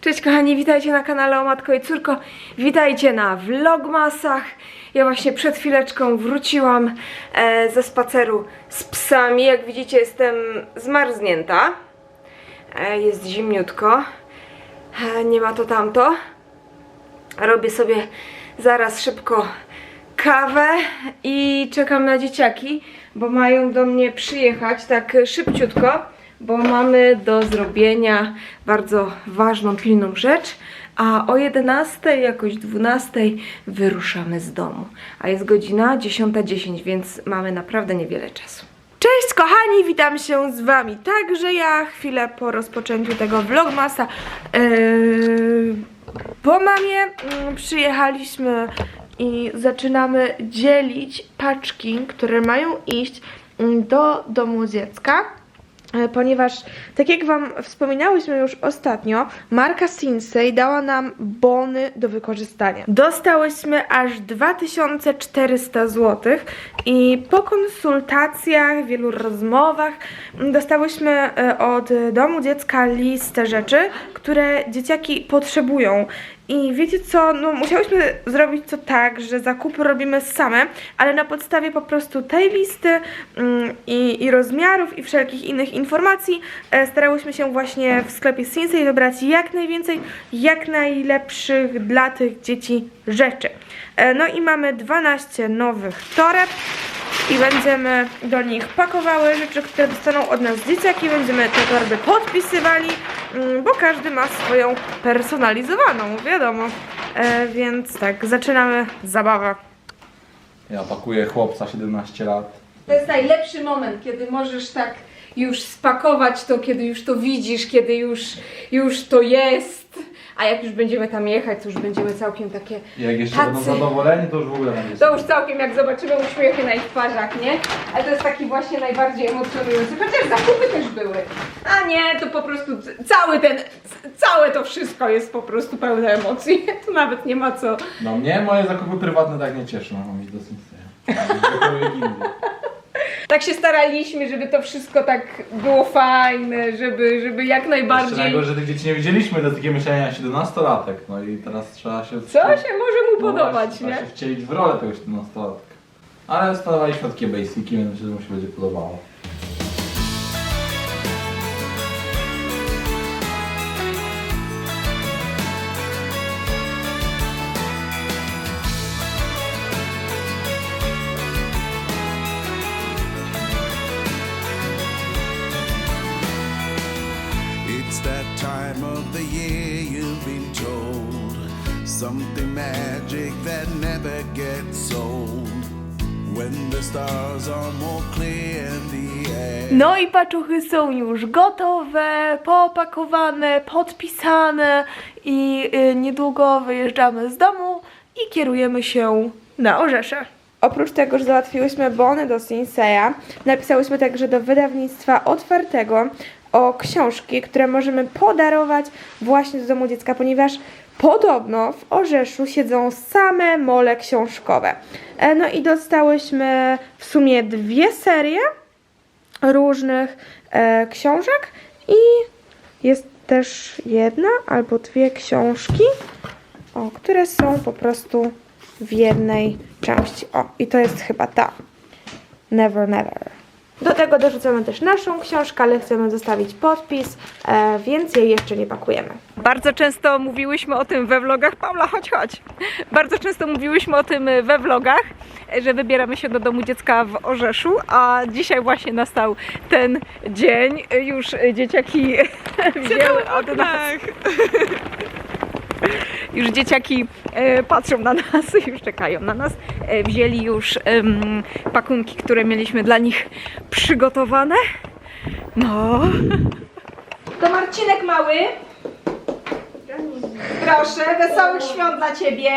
Cześć kochani, witajcie na kanale o Matko i Córko. Witajcie na vlogmasach. Ja właśnie przed chwileczką wróciłam e, ze spaceru z psami. Jak widzicie jestem zmarznięta. E, jest zimniutko. E, nie ma to tamto. Robię sobie zaraz szybko kawę i czekam na dzieciaki, bo mają do mnie przyjechać tak szybciutko, bo mamy do zrobienia bardzo ważną, pilną rzecz, a o 11, jakoś 12 wyruszamy z domu. A jest godzina 10.10, więc mamy naprawdę niewiele czasu. Cześć kochani, witam się z wami także ja, chwilę po rozpoczęciu tego vlogmasa. Yy, po mamie mm, przyjechaliśmy i zaczynamy dzielić paczki, które mają iść mm, do domu dziecka. E, Ponieważ, tak jak Wam wspominałyśmy już ostatnio, marka Sinsei dała nam bony do wykorzystania. Dostałyśmy aż 2400 zł i po konsultacjach, wielu rozmowach dostałyśmy e, od domu dziecka listę rzeczy, które dzieciaki potrzebują. I wiecie co, no musiałyśmy zrobić to tak, że zakupy robimy same, ale na podstawie po prostu tej listy mm, i, i rozmiarów i wszelkich innych informacji e, starałyśmy się właśnie w sklepie Sinsei wybrać jak najwięcej, jak najlepszych dla tych dzieci rzeczy. E, no i mamy 12 nowych toreb i będziemy do nich pakowały rzeczy, które dostaną od nas dzieciaki, będziemy te torby podpisywali, bo każdy ma swoją personalizowaną, wiadomo. E, więc tak, zaczynamy zabawę. Ja pakuję chłopca 17 lat. To jest najlepszy moment, kiedy możesz tak już spakować to, kiedy już to widzisz, kiedy już, już to jest. A jak już będziemy tam jechać, to już będziemy całkiem takie jak jeszcze Tacy. będą zadowoleni, to już w ogóle będzie. To już całkiem jak zobaczymy uśmiechy na ich twarzach, nie? Ale to jest taki właśnie najbardziej emocjonujący. Chociaż zakupy też były. A nie, to po prostu c- cały ten, c- całe to wszystko jest po prostu pełne emocji. Tu nawet nie ma co. No mnie moje zakupy prywatne tak nie cieszą, mam iść do Sinseya. Zupełnie inny. Tak się staraliśmy, żeby to wszystko tak było fajne, żeby, żeby jak Jeszcze najbardziej... najgorsze, że tych dzieci nie widzieliśmy, to jest takie myślenie 17-latek. No i teraz trzeba się... Co się może mu No podobać, nie? Trzeba się wcielić w rolę tego 17-latka. Ale staraliśmy takie basiki, więc myślę, że mu się będzie podobało. No i paczuchy są już gotowe, popakowane, podpisane i y, niedługo wyjeżdżamy z domu i kierujemy się na Orzesze. Oprócz tego, że załatwiłyśmy bony do Sinseya, napisałyśmy także do wydawnictwa otwartego o książki, które możemy podarować właśnie do domu dziecka, ponieważ podobno w Orzeszu siedzą same mole książkowe. E, No i dostałyśmy w sumie dwie serie różnych e, książek i jest też jedna albo dwie książki, o, które są po prostu w jednej części. O, i to jest chyba ta. Never, never. Do tego dorzucamy też naszą książkę, ale chcemy zostawić podpis, e, więc jej jeszcze nie pakujemy. Bardzo często mówiłyśmy o tym we vlogach. Paula, chodź, chodź. Bardzo często mówiłyśmy o tym we vlogach, że wybieramy się do domu dziecka w Orzeszu, a dzisiaj właśnie nastał ten dzień. Już dzieciaki wzięły od nas. Już dzieciaki e, patrzą na nas, już czekają na nas. E, wzięli już pakunki, które mieliśmy dla nich przygotowane. No. To Marcinek mały. Proszę, wesołych świąt dla ciebie.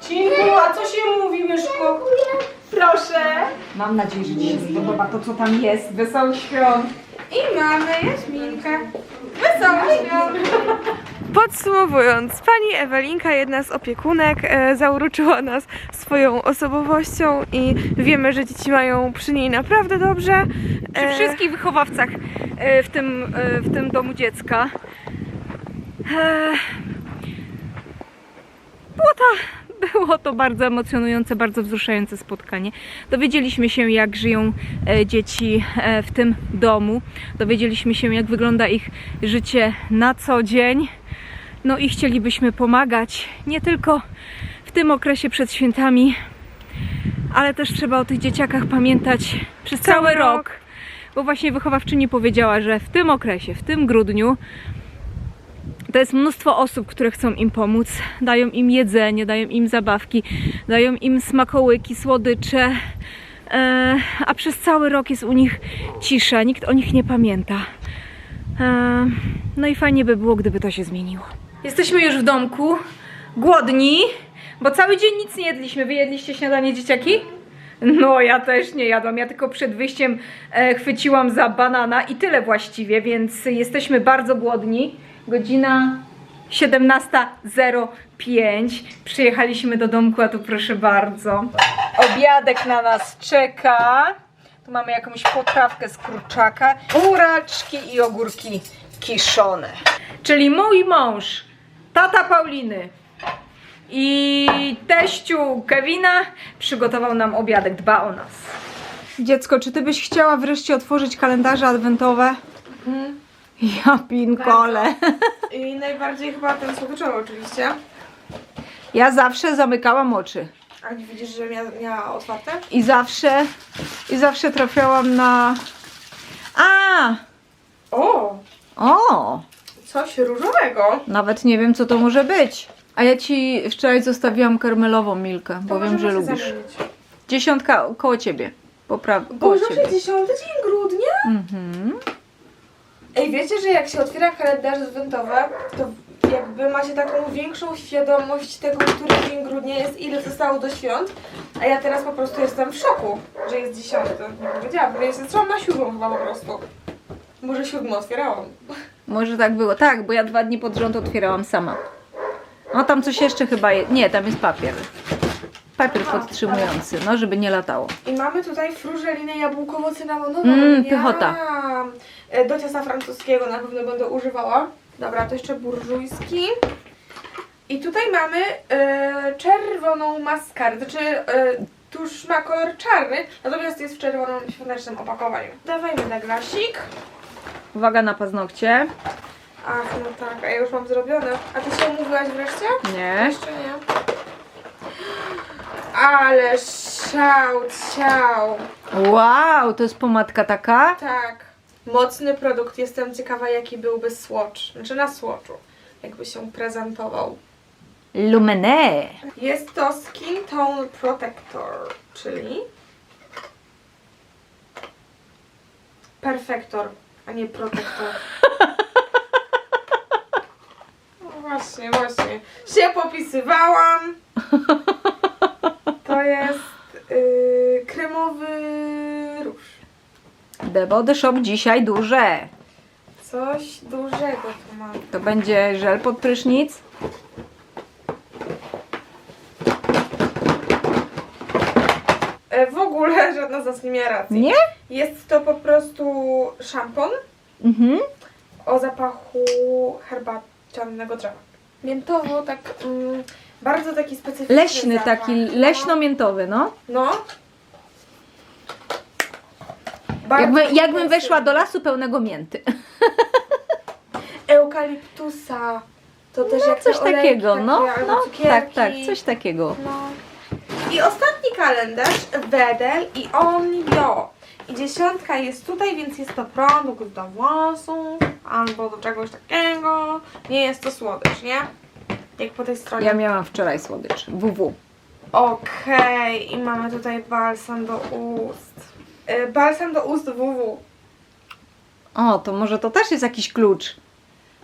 Cinku, a co się mówi, Myszku? Proszę. Mam nadzieję, że Ci się spodoba to, co tam jest. Wesołych świąt. I mamy Jaśminkę. Wesołych świąt. Podsumowując, pani Ewelinka, jedna z opiekunek, e, zauroczyła nas swoją osobowością i wiemy, że dzieci mają przy niej naprawdę dobrze. przy E, wszystkich wychowawcach e, w tym, e, w tym domu dziecka. E, było to, było to bardzo emocjonujące, bardzo wzruszające spotkanie. Dowiedzieliśmy się, jak żyją e, dzieci e, w tym domu. Dowiedzieliśmy się, jak wygląda ich życie na co dzień. No i chcielibyśmy pomagać nie tylko w tym okresie przed świętami, ale też trzeba o tych dzieciakach pamiętać przez cały, Cały rok. rok. Bo właśnie wychowawczyni powiedziała, że w tym okresie, w tym grudniu, to jest mnóstwo osób, które chcą im pomóc. Dają im jedzenie, dają im zabawki, dają im smakołyki, słodycze. E, a przez cały rok jest u nich cisza, nikt o nich nie pamięta. E, no i fajnie by było, gdyby to się zmieniło. Jesteśmy już w domku, głodni, bo cały dzień nic nie jedliśmy. Wy jedliście śniadanie, dzieciaki? No, ja też nie jadłam. Ja tylko przed wyjściem e, chwyciłam za banana i tyle właściwie, więc jesteśmy bardzo głodni. Godzina 17.05. Przyjechaliśmy do domku, a tu proszę bardzo. Obiadek na nas czeka. Tu mamy jakąś potrawkę z kurczaka, buraczki i ogórki kiszone. Czyli mój mąż, tata Pauliny i teściu Kevina przygotował nam obiadek, dba o nas. Dziecko, czy ty byś chciała wreszcie otworzyć kalendarze adwentowe? Ja pinkole. I najbardziej chyba ten słodyczowy oczywiście. Ja zawsze zamykałam oczy. A nie widzisz, że miała, miała otwarte? I zawsze, i zawsze trafiałam na... A! O, O! Coś różowego. Nawet nie wiem, co to może być. A ja ci wczoraj zostawiłam karmelową milkę, bo wiem, że lubisz. zamienić. Dziesiątka koło ciebie. Popra- koło Boże, ciebie. 60 dzień grudnia? Mhm. Ej, wiecie, że jak się otwiera kalendarze adwentowe, to jakby ma się taką większą świadomość tego, który dzień grudnia jest, ile zostało do świąt, a ja teraz po prostu jestem w szoku, że jest dziesiąty. Nie powiedziałam, bo jestem na siódmą chyba po prostu. Może siódmą otwierałam. Może tak było. Tak, bo ja dwa dni pod rząd otwierałam sama. No tam coś jeszcze chyba jest. Nie, tam jest papier. Papier A, podtrzymujący, no żeby nie latało. I mamy tutaj frużelinę jabłkowo-cynamonową. Mm, Miam. pychota. E, Do ciasta francuskiego na pewno będę używała. Dobra, to jeszcze burżujski. I tutaj mamy e, czerwoną maskarę, znaczy e, tuż ma kolor czarny, natomiast jest w czerwonym świątecznym opakowaniu. Dawajmy na glasik. Uwaga na paznokcie. Ach, no tak, a ja już mam zrobione. A ty się umówiłaś wreszcie? Nie. Jeszcze nie. Ale szał, ciał. Wow, to jest pomadka taka? Tak. Mocny produkt. Jestem ciekawa, jaki byłby swatch. Znaczy na swatchu. Jakby się prezentował. Lumene. Jest to Skin Tone Protector, czyli perfektor, a nie protektor. No właśnie, właśnie. Się popisywałam. To jest yy, kremowy róż. The Body Shop dzisiaj duże. Coś dużego tu mam. To będzie żel pod prysznic. E, w ogóle żadna z nas nie miała racji. Nie? Jest to po prostu szampon Mhm. o zapachu herbacianego drzewa. Miętowo, tak mm, bardzo taki specyficzny Leśny zapach. taki, leśno-miętowy, no. No. Bardzo Jakby, jakbym intensywny. weszła do lasu pełnego mięty. Eukaliptusa. To też jak Coś te olejki takiego, takie, no. albo no tak, cukierki. tak, coś takiego. No. I ostatni kalendarz, Wedel i Onio. I dziesiątka jest tutaj, więc jest to produkt do włosów albo do czegoś takiego. Nie jest to słodycz, nie? Jak po tej stronie. Ja miałam wczoraj słodycz. WW. Okej, i mamy tutaj balsam do ust. E, Balsam do ust WW. O, to może to też jest jakiś klucz.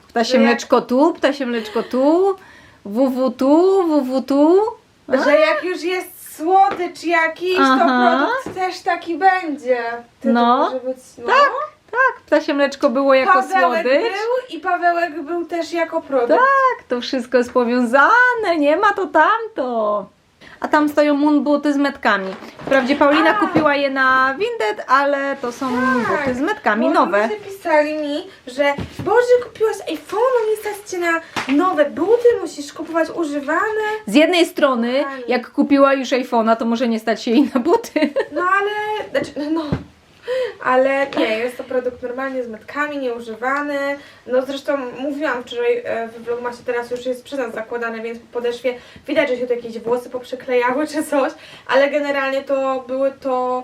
Ptasie Że jak- mleczko tu, ptasie mleczko tu, WW tu, WW tu. A? Że jak już jest słodycz jakiś, Aha. to produkt też taki będzie. Ty, No. To może być, no. Tak, Tak, ptasie mleczko było jako Pawełek słodycz. był i Pawełek był też jako produkt. Tak, to wszystko jest powiązane, nie ma to tamto. A tam stoją moonbooty z metkami. Wprawdzie Paulina kupiła je na Vinted, ale to są buty z metkami Bo nowe. Ludzie pisali mi, że Boże, kupiłaś iPhone'a, nie stać cię na nowe buty, musisz kupować używane. Z jednej strony, jak kupiła już iPhone'a, to może nie stać się jej na buty. No ale, znaczy, no, ale nie, jest to produkt normalnie z metkami, nieużywany. No zresztą mówiłam wczoraj e, w vlogmasie, teraz już jest przy nas zakładane, więc po podeszwie widać, że się tu jakieś włosy poprzyklejały czy coś, ale generalnie to były to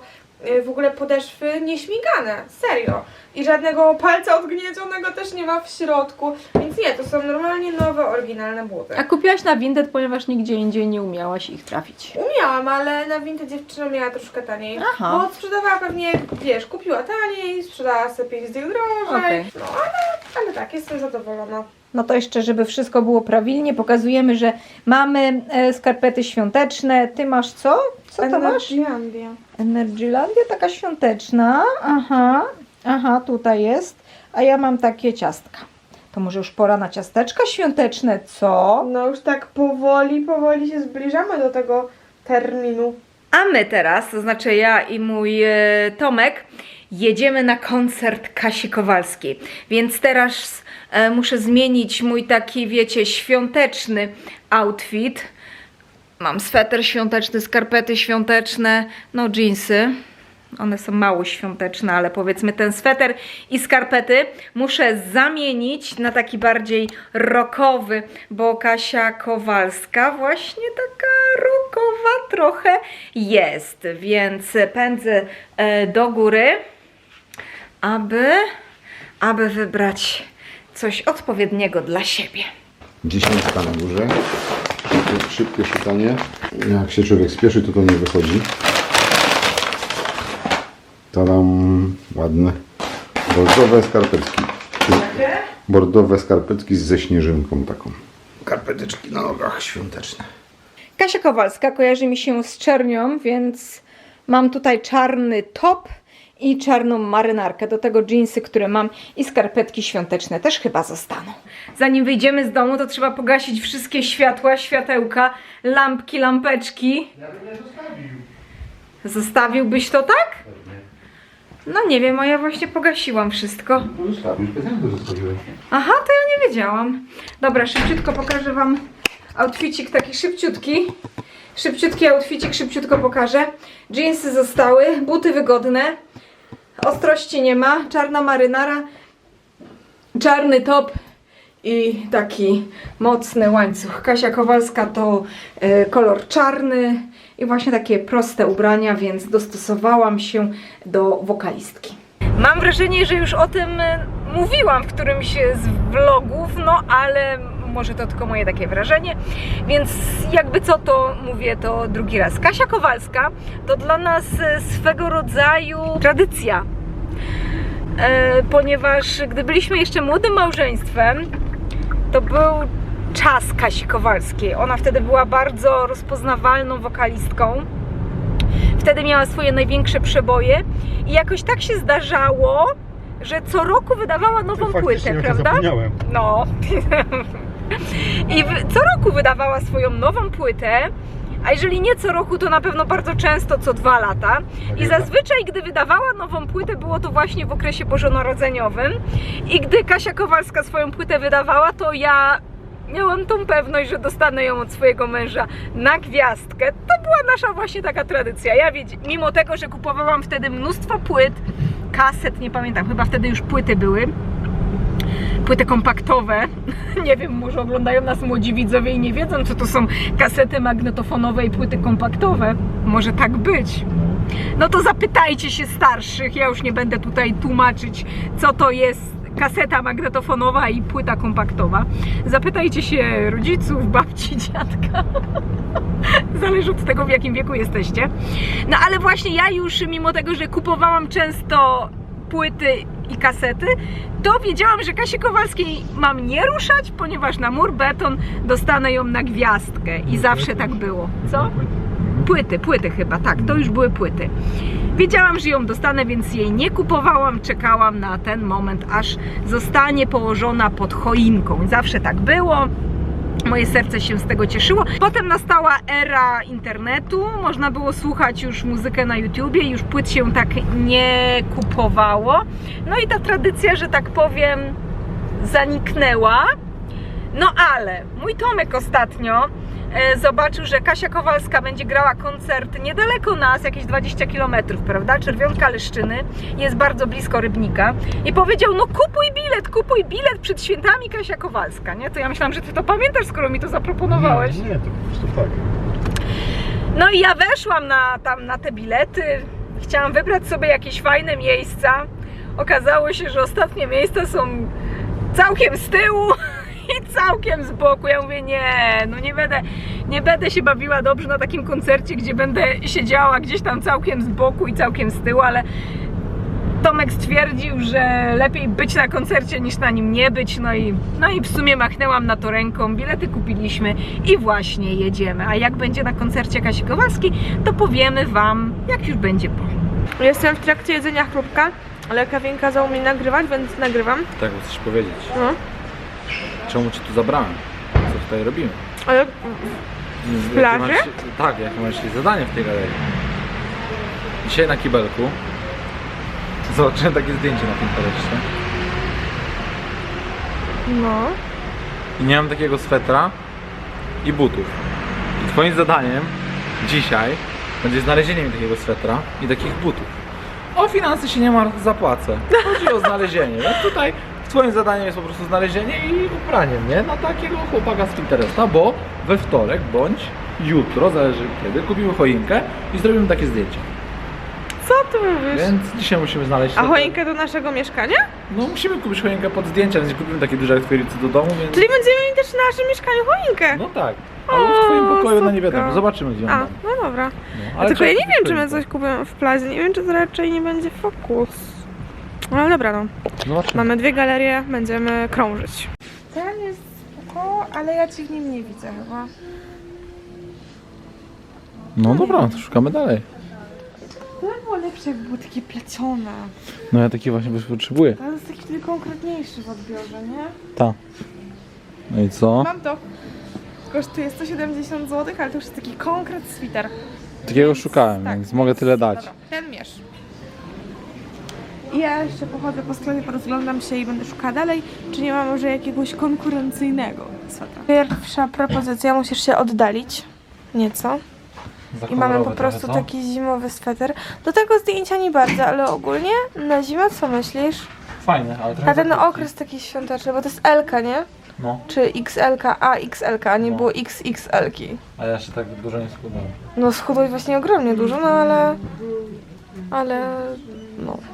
w ogóle podeszwy nieśmigane, serio. I żadnego palca odgniecionego też nie ma w środku, więc nie, to są normalnie nowe, oryginalne buty. A kupiłaś na Vinted, ponieważ nigdzie indziej nie umiałaś ich trafić. Umiałam, ale na Vinted dziewczyna miała troszkę taniej. Aha. Bo sprzedawała pewnie, wiesz, kupiła taniej, sprzedała sobie 5 dych drożej. Okej. No ale, ale tak, jestem zadowolona. No to jeszcze, żeby wszystko było prawilnie, pokazujemy, że mamy e, skarpety świąteczne. Ty masz co? Co to masz? Energylandia. Energylandia taka świąteczna. Aha, aha, tutaj jest. A ja mam takie ciastka. To może już pora na ciasteczka świąteczne, co? No już tak powoli, powoli się zbliżamy do tego terminu. A my teraz, to znaczy ja i mój e, Tomek, jedziemy na koncert Kasi Kowalskiej. Więc teraz muszę zmienić mój taki, wiecie, świąteczny outfit. Mam sweter świąteczny, skarpety świąteczne, no jeansy. One są mało świąteczne, ale powiedzmy ten sweter i skarpety muszę zamienić na taki bardziej rockowy, bo Kasia Kowalska właśnie taka rockowa trochę jest, więc pędzę e, do góry, aby, aby wybrać coś odpowiedniego dla siebie. Dziesiątka na górze. Szybkie, szybkie szukanie. Jak się człowiek spieszy, to to nie wychodzi. Tadam, ładne. Bordowe skarpetki. Bordowe skarpetki ze śnieżynką taką. Karpeteczki na nogach świąteczne. Kasia Kowalska kojarzy mi się z czernią, więc mam tutaj czarny top i czarną marynarkę. Do tego dżinsy, które mam i skarpetki świąteczne też chyba zostaną. Zanim wyjdziemy z domu, to trzeba pogasić wszystkie światła, światełka, lampki, lampeczki. Ja bym nie zostawił. Zostawiłbyś to tak? No nie wiem, a ja właśnie pogasiłam wszystko. Specjalnie to zostawiłem. Aha, to ja nie wiedziałam. Dobra, szybciutko pokażę Wam outficik taki szybciutki. Szybciutki outficik, szybciutko pokażę. Jeansy zostały, buty wygodne. Ostrości nie ma, czarna marynara, czarny top i taki mocny łańcuch. Kasia Kowalska to e, kolor czarny i właśnie takie proste ubrania, więc dostosowałam się do wokalistki. Mam wrażenie, że już o tym e, mówiłam w którymś z vlogów, no ale może to tylko moje takie wrażenie, więc jakby co to mówię to drugi raz. Kasia Kowalska to dla nas e, swego rodzaju tradycja, e, ponieważ gdy byliśmy jeszcze młodym małżeństwem, to był czas Kasi Kowalskiej. Ona wtedy była bardzo rozpoznawalną wokalistką. Wtedy miała swoje największe przeboje i jakoś tak się zdarzało, że co roku wydawała nową płytę, prawda? No. I co roku wydawała swoją nową płytę, a jeżeli nie co roku, to na pewno bardzo często co dwa lata. I zazwyczaj, gdy wydawała nową płytę, było to właśnie w okresie bożonarodzeniowym. I gdy Kasia Kowalska swoją płytę wydawała, to ja miałam tą pewność, że dostanę ją od swojego męża na gwiazdkę. To była nasza właśnie taka tradycja. Ja wiedz, mimo tego, że kupowałam wtedy mnóstwo płyt, kaset, nie pamiętam, chyba wtedy już płyty były, płyty kompaktowe. Nie wiem, może oglądają nas młodzi widzowie i nie wiedzą, co to są kasety magnetofonowe i płyty kompaktowe. Może tak być. No to zapytajcie się starszych. Ja już nie będę tutaj tłumaczyć, co to jest kaseta magnetofonowa i płyta kompaktowa. Zapytajcie się rodziców, babci, dziadka. Zależy od tego, w jakim wieku jesteście. No ale właśnie ja już, mimo tego, że kupowałam często płyty i kasety, to wiedziałam, że Kasi Kowalskiej mam nie ruszać, ponieważ na mur beton dostanę ją na gwiazdkę i zawsze tak było. Co? Płyty, płyty chyba, tak, to już były płyty. Wiedziałam, że ją dostanę, więc jej nie kupowałam, czekałam na ten moment, aż zostanie położona pod choinką. Zawsze tak było. Moje serce się z tego cieszyło. Potem nastała era internetu, można było słuchać już muzykę na YouTubie, już płyt się tak nie kupowało. No i ta tradycja, że tak powiem, zaniknęła. No ale mój Tomek ostatnio zobaczył, że Kasia Kowalska będzie grała koncert niedaleko nas, jakieś 20 km, prawda? Czerwionka Leszczyny, jest bardzo blisko Rybnika i powiedział, no kupuj bilet, kupuj bilet przed świętami Kasia Kowalska, nie? To ja myślałam, że ty to pamiętasz, skoro mi to zaproponowałeś. Nie, to po prostu tak. No i ja weszłam na, tam na te bilety. Chciałam wybrać sobie jakieś fajne miejsca. Okazało się, że ostatnie miejsca są całkiem z tyłu całkiem z boku. Ja mówię, nie, no nie będę, nie będę się bawiła dobrze na takim koncercie, gdzie będę siedziała gdzieś tam całkiem z boku i całkiem z tyłu, ale Tomek stwierdził, że lepiej być na koncercie niż na nim nie być, no i, no i w sumie machnęłam na to ręką, bilety kupiliśmy i właśnie jedziemy. A jak będzie na koncercie Kasi Kowalskiej, to powiemy Wam, jak już będzie po. Jestem w trakcie jedzenia chrupka, ale Kevin kazał mi nagrywać, więc nagrywam. Tak, chcesz powiedzieć. No. Czemu cię tu zabrałem? Co tutaj robimy? Ale W plaży? tak, jakie masz zadanie w tej galerii. Dzisiaj na kibelku zobaczyłem takie zdjęcie na Pinterestie. no. I nie mam takiego swetra i butów. I twoim zadaniem dzisiaj będzie znalezienie mi takiego swetra i takich butów. O finanse się nie ma, zapłacę. Chodzi o znalezienie. Więc tutaj twoim zadaniem jest po prostu znalezienie i ubranie mnie na takiego chłopaka z Pinteresta, bo we wtorek bądź jutro, zależy kiedy, kupimy choinkę i zrobimy takie zdjęcie. Co ty mówisz? Więc dzisiaj musimy znaleźć... A choinkę do naszego mieszkania? No musimy kupić choinkę pod zdjęcia, więc nie kupimy takie duże twojej do domu, więc... Czyli będziemy mieli też w naszym mieszkaniu choinkę. No tak. Ale w twoim O, pokoju no nie super. wiadomo, zobaczymy gdzie on A, no dobra. No, A tylko trzeba ja nie kupić wiem, czy my choinkę. coś kupimy w plazie. Nie wiem, czy to raczej nie będzie fokus. No dobra, no. Zobaczymy. Mamy dwie galerie, będziemy krążyć. Ten jest spoko, ale ja ci w nim nie widzę chyba. No dobra, to szukamy dalej. To by było lepsze, jakby były takie plecione. No ja taki właśnie potrzebuję. To jest taki wtedy konkretniejszy w odbiorze, nie? Ta. No i co? Mam to. Kosztuje 170 zł, ale to już jest taki konkret sweater. Takiego szukałem, Tak. więc mogę tyle dać. Dobra, ten mierz. Ja jeszcze pochodzę po sklepie, porozglądam się i będę szukała dalej, czy nie ma może jakiegoś konkurencyjnego swetra. Pierwsza propozycja, musisz się oddalić nieco. I mamy po prostu taki zimowy sweter. Do tego zdjęcia nie bardzo, ale ogólnie na zimę co myślisz? Fajne, ale trochę Na ten za krótki. okres taki świąteczny, bo to jest LK, nie? No, Czy XL, a XL, a nie No. było XXL. a ja jeszcze tak dużo nie schudłem. No schudłeś właśnie ogromnie dużo, no ale... Ale...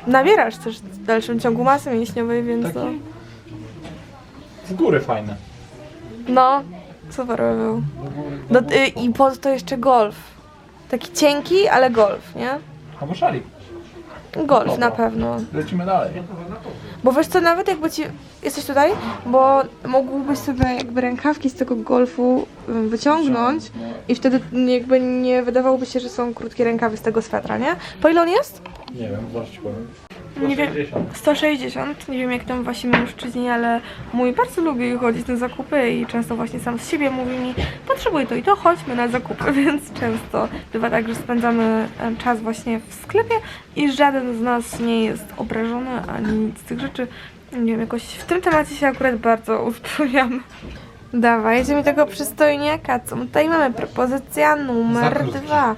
No, nabierasz też w dalszym ciągu masy mięśniowej, więc Taki? no... Z góry fajne. No, super by był. Do, y, I po to jeszcze golf. Taki cienki, ale golf, nie? Albo szalik. Golf na pewno. Lecimy dalej. Bo wiesz co, nawet jakby ci... Jesteś tutaj? Bo mógłbyś sobie jakby rękawki z tego golfu wyciągnąć i wtedy jakby nie wydawałoby się, że są krótkie rękawy z tego swetra, nie? Po ile on jest? Nie wiem, ci powiem. Nie wiem. 160. 160. Nie wiem jak tam wasi mężczyźni, ale mój bardzo lubi chodzić na zakupy i często właśnie sam z siebie mówi mi potrzebuję to i to, chodźmy na zakupy, więc często bywa tak, że spędzamy czas właśnie w sklepie i żaden z nas nie jest obrażony ani nic z tych rzeczy. Nie wiem, jakoś w tym temacie się akurat bardzo uspokajamy. Dawaj, mi tego przystojniaka. Co my tutaj mamy? Propozycja numer dwa.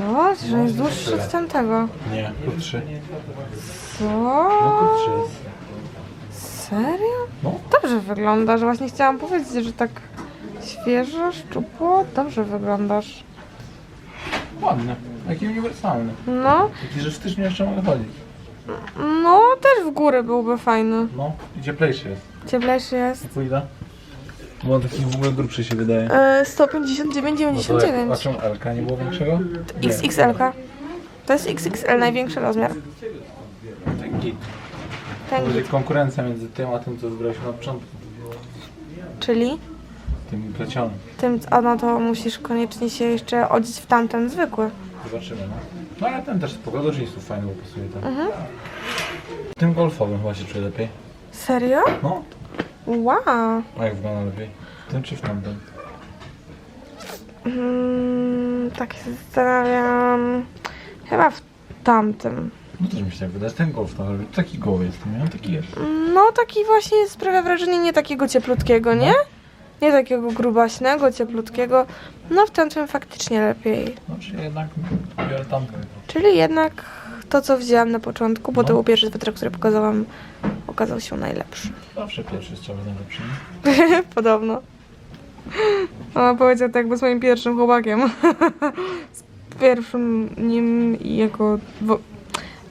Co? Że jest dłuższy od tamtego. Nie, krótszy. Co? No krótszy jest. Serio? No. Dobrze wyglądasz. Właśnie chciałam powiedzieć, że tak świeżo, szczupło. Dobrze wyglądasz. Ładny. Taki uniwersalny. No, Taki, że w styczniu jeszcze mogę chodzić. no też w górę byłby fajny. No, i cieplejszy jest. Cieplejszy jest. Pójdę? Bo on taki w ogóle grubszy się wydaje. E, No 159,99. a czemu nie było większego? XXL. -ka. To jest XXL, największy rozmiar. Taki. Ten, Będzie konkurencja między tym a tym, co zbraliśmy na początku. czyli Tym plecionym. tym, a no to musisz koniecznie się jeszcze odzieć w tamten zwykły. Zobaczymy, no. No ale ten też spoko, do jeansów fajny, bo pasuje ten. Mhm. Tym golfowym chyba się czuję lepiej. Serio? No. Wow. A jak wygląda lepiej? Ten czy w tamten? Mm, tak się zastanawiam. Chyba w tamtym. No też mi się tak wydaje, ten golf tam, taki goły jest, nie? Taki jest. No taki właśnie sprawia wrażenie nie takiego cieplutkiego, nie? Nie takiego grubaśnego, cieplutkiego. No w tamtym faktycznie lepiej. No czyli jednak biorę tamten. Czyli jednak to, co wzięłam na początku, bo to No. był pierwszy sweter, który pokazałam, okazał się najlepszy. Zawsze pierwszy strzał jest najlepszy. Podobno. Ona powiedział tak, bo z moim pierwszym chłopakiem. z pierwszym nim i jako...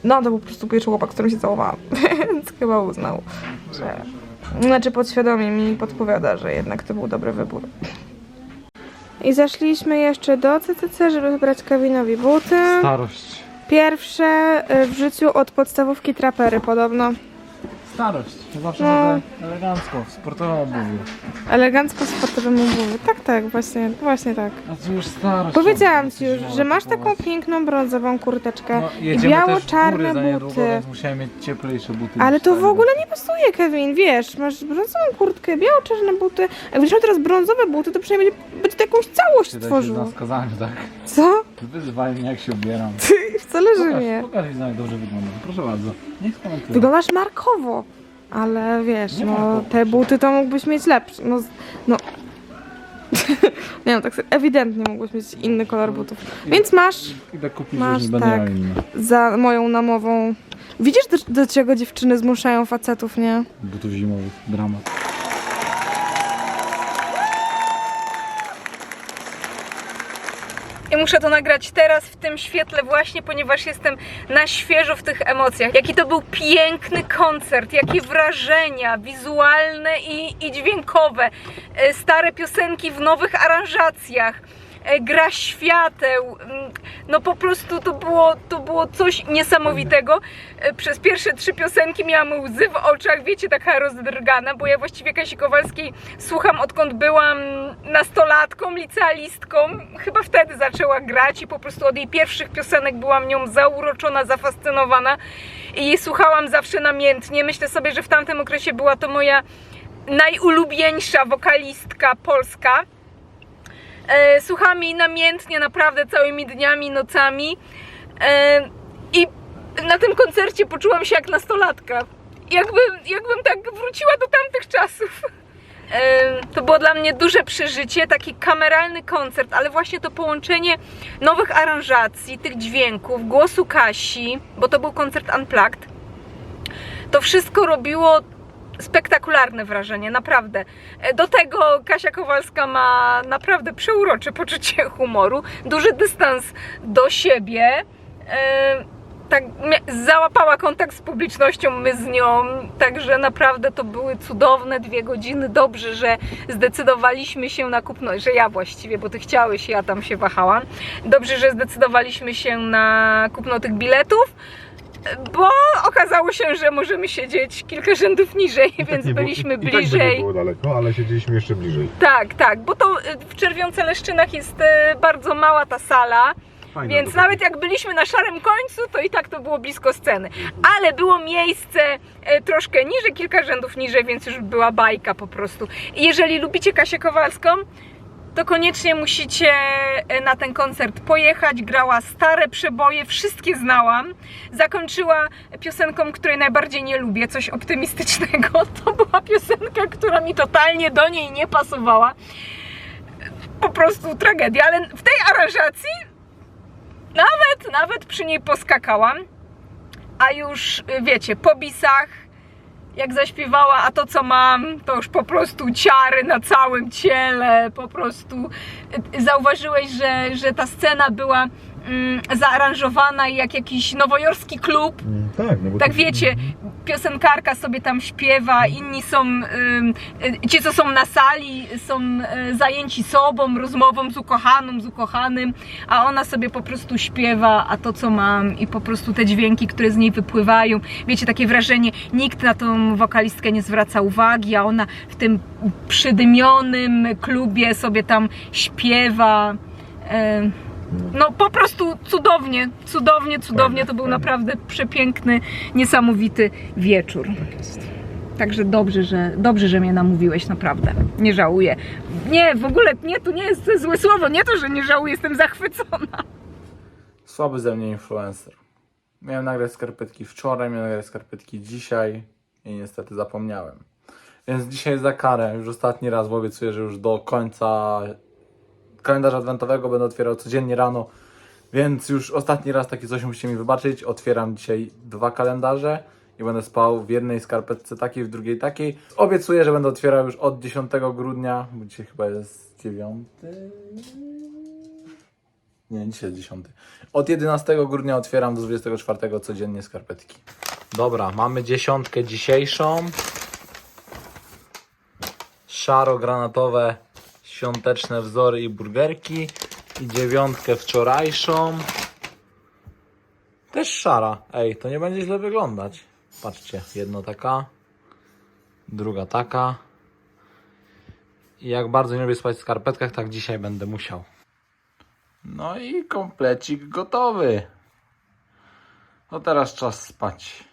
No, to był po prostu pierwszy chłopak, z którym się całowałam. Więc chyba uznał, że... Znaczy podświadomie mi podpowiada, że jednak to był dobry wybór. I zaszliśmy jeszcze do CCC, żeby wybrać Kevinowi buty. Starość. Pierwsze y, w życiu od podstawówki trapery podobno. Starość. To zawsze No. no. elegancko, w sportowym obuwiu. Elegancko sportowym obuwiu. Tak, tak, właśnie, właśnie tak. A to już starość. Powiedziałam ci już, że masz taką piękną brązową kurteczkę No, i jedziemy też w góry biało-czarne za niedługo, buty. więc musiałem mieć cieplejsze buty. Ale niż to w ogóle nie pasuje, Kevin, wiesz, masz brązową kurtkę, biało-czarne buty, a jak będziesz miał teraz brązowe buty, to przynajmniej będzie, będzie to jakąś całość Siedać tworzył. na skazaniu, tak? Co? Wyzwaj mnie jak się ubieram. Wcale, że Pokaż, nie. pokaż jak dobrze wyglądam. Proszę bardzo. Niech skomentuje. Wyglądasz markowo, ale wiesz, Nie no markowo. te buty to mógłbyś mieć lepsze, no, z- no. nie no, tak sobie, ewidentnie mógłbyś mieć inny kolor butów. Więc masz Idę kupić, Masz, będę tak. miał inne. za moją namową. Widzisz, do, do czego dziewczyny zmuszają facetów, nie? Butów zimowych. Dramat. Muszę to nagrać teraz w tym świetle właśnie, ponieważ jestem na świeżo w tych emocjach. Jaki to był piękny koncert, jakie wrażenia wizualne i, i dźwiękowe. E, Stare piosenki w nowych aranżacjach. E, Gra świateł, mm, no po prostu to było, to było coś niesamowitego. E, Przez pierwsze trzy piosenki miałam łzy w oczach, wiecie, taka rozdrgana, bo ja właściwie Kasi Kowalskiej słucham odkąd byłam nastolatką, licealistką. Chyba wtedy zaczęła grać i po prostu od jej pierwszych piosenek byłam nią zauroczona, zafascynowana i jej słuchałam zawsze namiętnie. Myślę sobie, że w tamtym okresie była to moja najulubieńsza wokalistka polska. E, słuchałam jej namiętnie, naprawdę całymi dniami, nocami. E, I na tym koncercie poczułam się jak nastolatka. Jakbym, jakbym tak wróciła do tamtych czasów. E, To było dla mnie duże przeżycie, taki kameralny koncert, ale właśnie to połączenie nowych aranżacji, tych dźwięków, głosu Kasi, bo to był koncert Unplugged. To wszystko robiło spektakularne wrażenie, naprawdę. E, Do tego Kasia Kowalska ma naprawdę przeurocze poczucie humoru, duży dystans do siebie. E, Tak, załapała kontakt z publicznością, my z nią, także naprawdę to były cudowne dwie godziny. Dobrze, że zdecydowaliśmy się na kupno, że ja właściwie, bo ty chciałeś, ja tam się wahałam. Dobrze, że zdecydowaliśmy się na kupno tych biletów bo okazało się, że możemy siedzieć kilka rzędów niżej, więc byliśmy i, I tak by nie bliżej. było daleko, ale siedzieliśmy jeszcze bliżej. Tak, tak, bo to y, w Czerwionce Leszczynach jest y, bardzo mała ta sala, więc nawet jak byliśmy na szarym końcu, to i tak to było blisko sceny. Ale było miejsce y, troszkę niżej, kilka rzędów niżej, więc już była bajka po prostu. I jeżeli lubicie Kasię Kowalską, to koniecznie musicie e, na ten koncert pojechać. Grała stare przeboje, wszystkie znałam. Zakończyła piosenką, której najbardziej nie lubię, coś optymistycznego. To była piosenka, która mi totalnie do niej nie pasowała. Po prostu tragedia, ale w tej aranżacji nawet, nawet przy niej poskakałam. A już y, wiecie, po bisach jak zaśpiewała, a to co mam, to już po prostu ciary na całym ciele, po prostu y, zauważyłeś, że, że ta scena była mm, zaaranżowana jak jakiś nowojorski klub, Mm, Tak, no tak wiecie, piosenkarka sobie tam śpiewa, inni są, y, ci co są na sali, są y, zajęci sobą, rozmową z ukochaną, z ukochanym, a ona sobie po prostu śpiewa, a to co mam i po prostu te dźwięki, które z niej wypływają, wiecie, takie wrażenie, nikt na tą wokalistkę nie zwraca uwagi, a ona w tym przydymionym klubie sobie tam śpiewa. No po prostu cudownie, cudownie, cudownie. To był naprawdę przepiękny, niesamowity wieczór. Także dobrze, że, dobrze, że mnie namówiłeś, naprawdę. Nie żałuję. Nie, w ogóle nie, to nie jest złe słowo. Nie to, że nie żałuję, jestem zachwycona. Słaby ze mnie influencer. Miałem nagrać skarpetki wczoraj, miałem nagrać skarpetki dzisiaj i niestety zapomniałem. Więc dzisiaj za karę, już ostatni raz, bo obiecuję, że już do końca kalendarza adwentowego będę otwierał codziennie rano. Więc już ostatni raz takie coś musicie mi wybaczyć. Otwieram dzisiaj dwa kalendarze i będę spał w jednej skarpetce takiej, w drugiej takiej. Obiecuję, że będę otwierał już od 10 grudnia, bo dzisiaj chyba jest 9. Nie, dzisiaj jest 10. Od 11 grudnia otwieram do 24 codziennie skarpetki. Dobra, mamy dziesiątkę dzisiejszą. Szaro-granatowe świąteczne wzory i burgerki. I dziewiątkę wczorajszą. Też szara. Ej, to nie będzie źle wyglądać. Patrzcie, jedna taka, druga taka. I jak bardzo nie lubię spać w skarpetkach, tak dzisiaj będę musiał. No i komplecik gotowy. No teraz czas spać.